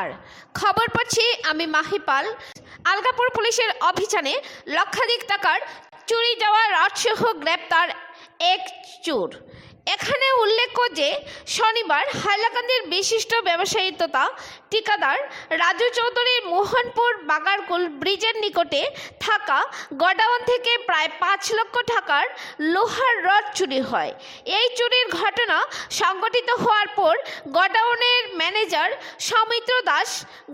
উদ্ধার খবর পাচ্ছি আমি মাহিপাল আলগাপুর পুলিশের অভিযানে লক্ষাধিক টাকার চুরি যাওয়া রাজসহ গ্রেপ্তার এক চোর। এখানে উল্লেখ্য যে শনিবার হাইলাকান্দির বিশিষ্ট ব্যবসায়ী তথা ঠিকাদার রাজু চৌধুরীর মোহনপুর বাগারকুল ব্রিজের নিকটে থাকা গডাউন থেকে প্রায় পাঁচ লক্ষ টাকার লোহার রড চুরি হয়। এই চুরির ঘটনা সংঘটিত হওয়ার পর গডাউনের ম্যানেজার সৌমিত্র দাস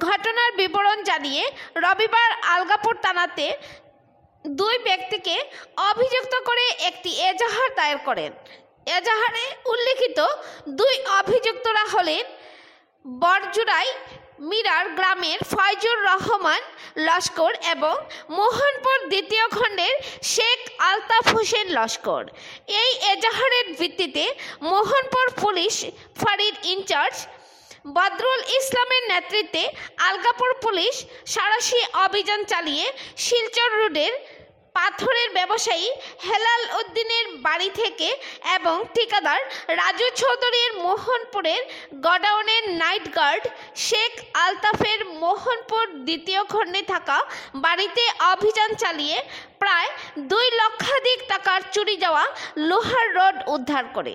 ঘটনার বিবরণ জানিয়ে রবিবার আলগাপুর থানাতে দুই ব্যক্তিকে অভিযুক্ত করে একটি এজাহার দায়ের করেন। এজাহারে উল্লিখিত দুই অভিযুক্তরা হলেন বরজুরাই মিরার গ্রামের ফয়জুর রহমান লস্কর এবং মোহনপুর দ্বিতীয় খণ্ডের শেখ আলতাফ হোসেন লস্কর। এই এজাহারের ভিত্তিতে মোহনপুর পুলিশ ফাঁড়ির ইনচার্জ বদরুল ইসলামের নেতৃত্বে আলগাপুর পুলিশ সারাশি অভিযান চালিয়ে শিলচর রোডের পাথরের ব্যবসায়ী হেলাল উদ্দিনের বাড়ি থেকে এবং ঠিকাদার রাজু চৌধুরীর মোহনপুরের গডাউনের নাইট গার্ড শেখ আলতাফের মোহনপুর দ্বিতীয় খণ্ডে থাকা বাড়িতে অভিযান চালিয়ে প্রায় দুই লক্ষাধিক টাকার চুরি যাওয়া লোহার রড উদ্ধার করে।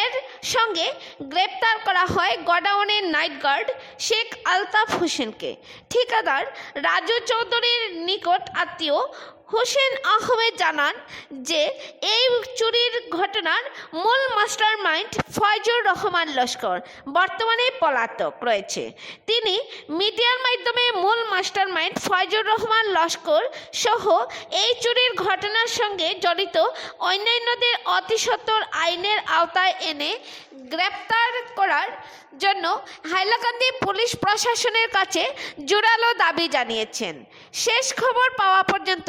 এর সঙ্গে গ্রেপ্তার করা হয় গডাউনের নাইট গার্ড শেখ আলতাফ হোসেনকে। ঠিকাদার রাজু চৌধুরীর নিকট আত্মীয় হোসেন আহমেদ জানান যে, এই চুরির ঘটনার মূল মাস্টার মাইন্ড ফয়জুর রহমান লস্কর, বর্তমানে পলাতক রয়েছে। তিনি মিডিয়ার মাধ্যমে মূল মাস্টার মাইন্ড ফয়জুর রহমান লস্কর সহ এই চুরির ঘটনার সঙ্গে জড়িত অন্যান্যদের অতি সত্বর আইনের আওতায় এনে গ্রেপ্তার করার জন্য হাইলাকান্দি পুলিশ প্রশাসনের কাছে জোরালো দাবি জানিয়েছেন। শেষ খবর পাওয়া পর্যন্ত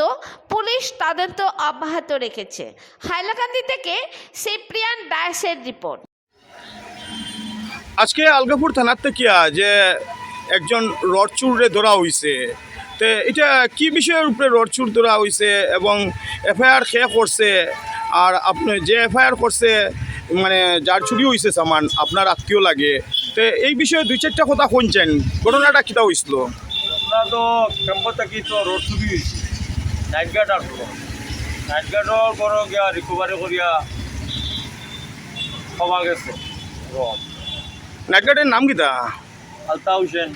পুলিশ তদন্ত অব্যাহত রেখেছে। হাইলাকান্দি থেকে সিপ্রিয়ান ডায়াসের রিপোর্ট। আজকে আলগাপুর থানার থেকে যে একজন রডচুরে ধরা হয়েছে তে এটা কি বিষয়ের উপরে রডচুর ধরা হয়েছে এবং এফআইআর খেয়ে করছে? আর আপনি যে এফআইআর করছে মানে যার চুরি হয়েছে সামান আপনার আত্মীয় লাগে। তে এই বিষয়ে দুই চারটা কথা শুনছেন ঘটনাটা কিতা হয়েছিল আমরা তো ক্যাম্পত থাকি তো রোড চুরি হয়েছে নাইট গার্ড আর নাইট গার্ডর বড় গিয়া রিকভারি করিয়া পাওয়া গেছে। রড নাইটগার্ডের নাম কিতা? আলতা হোসেন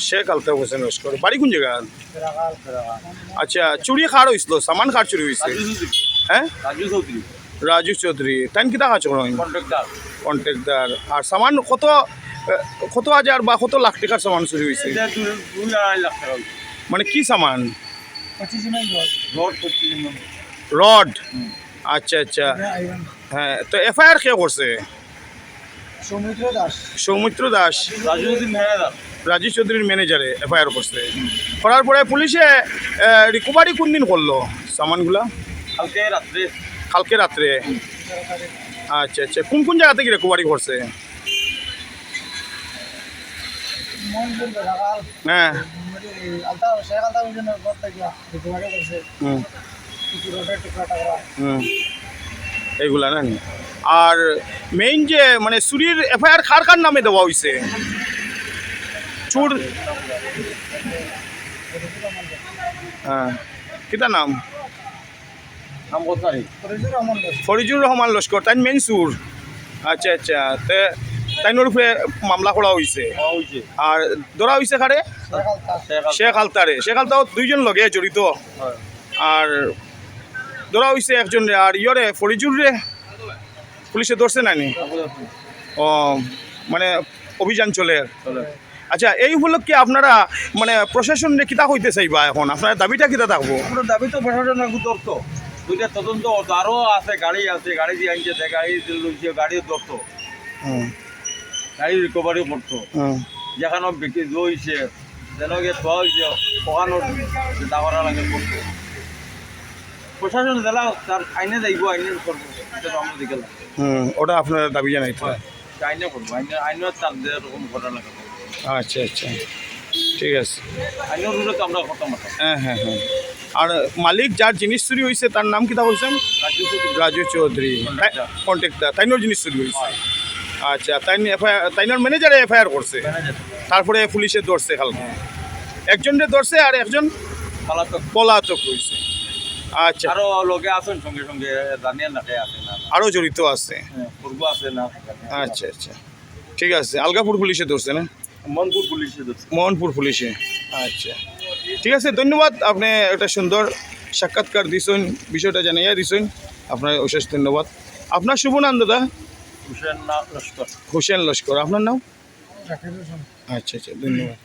শেখ আলতাফ হোসেন লস্কর বাড়ি কোন জায়গা? আচ্ছা চুরি খার হয়েছিল সামান খার চুরি হয়েছে হ্যাঁ? রাজু চৌধুরী। টাইম কিতা কন্ট্রাক্টার কন্ট্রাক্টার আর সামান কত কত হাজার বা কত লাখ টাকার সামান চুরি হয়েছে মানে কি সামান? রড। রড আচ্ছা আচ্ছা। হ্যাঁ তো এফআইআর কে করছে? সৌমিত্র দাস। সৌমিত্র দাস। রাজু চৌধুরীর ম্যানেজারে এফআইআর করছে করার পরে পুলিশে রিকভারি কোন দিন করল? সামানগুলা? কালকে রাত্রে। কালকে রাত্রে। আচ্ছা আচ্ছা। কোন কোন জায়গা থেকে রিকভারি করছে? হ্যাঁ। এইগুলা না নি? আর মেইন যে মানে চুরির এফআইআর কার কার নামে দেওয়া হয়েছে চুর হ্যাঁ কিতা নাম? ফরিজুর রহমান লস্কর। তাই মেইন চুর। আচ্ছা আচ্ছা তে তাইনোর উপরে মামলা করা হয়েছে আর ধরা হয়েছে কারে? শেখ আলতা শেখ আলতারে। শেখ আলতাও দুইজন লগে জড়িত। আর ধরা হয়েছে একজন রে আর ইয়রে ফরিজুর রে। পুলিশে ধরছে নানি? ও মানে অভিযান চলে। আচ্ছা এই উপলক্ষে আপনারা মানে প্রশাসন নিয়ে কিতা হইতে চাইবা এখন? আপনার দাবিটা কিতা থাকব? আমরা দাবি তো প্রশাসনের ধরত দুইটা তদন্ত আরও আছে গাড়ি আছে গাড়ি দিয়ে আনছে গাড়ি লইছে গাড়ি ধরতো হুম, গাড়ি রিকভারি করতো। যেখানে বিক্রি লইছে যেন গিয়ে হয়েছে ওখানোর লাগে করতো। প্রশাসন জেলা তার আইনে যাইব আইনে করব এটা তো আমরা হুম, ওটা আপনার দাবি জানাইতে আইনে করব আইনে আইনের চাপ দিয়ে এরকম ঘটনা লাগে আচ্ছা আচ্ছা। ঠিক আছে। আইনের রুলে তো আমরা খতম হ্যাঁ হ্যাঁ হ্যাঁ। আর মালিক যার জিনিস চুরি হয়েছে তার নাম কিতা বলছেন? রাজু চৌধুরী. কন্ট্রাক্টার তাইনোর জিনিস চুরি হয়েছে আচ্ছা তাই এফআইআর তাইনার ম্যানেজারে এফআইআর করছে। তারপরে পুলিশে ধরছে কালকে একজনরে ধরছে আর একজন পালাতক। পলাতক হয়েছে আচ্ছা। আরও লোকে আছেন সঙ্গে সঙ্গে জানিয়ে না কে আছে না আরও জড়িত আছে। পূর্ব আছে না আচ্ছা আচ্ছা। ঠিক আছে আলগাপুর পুলিশে ধরছে না? মনপুর পুলিশে ধরছে মোহনপুর পুলিশে। আচ্ছা। ঠিক আছে ধন্যবাদ আপনি একটা সুন্দর সাক্ষাৎকার দিছেন বিষয়টা জানাইয়া দিছেন। আপনার অশেষ ধন্যবাদ। আপনার শুভ নাম দাদা? হুসেন লস্কর। হোসেন লস্কর। আপনার নাম? আচ্ছা আচ্ছা ধন্যবাদ।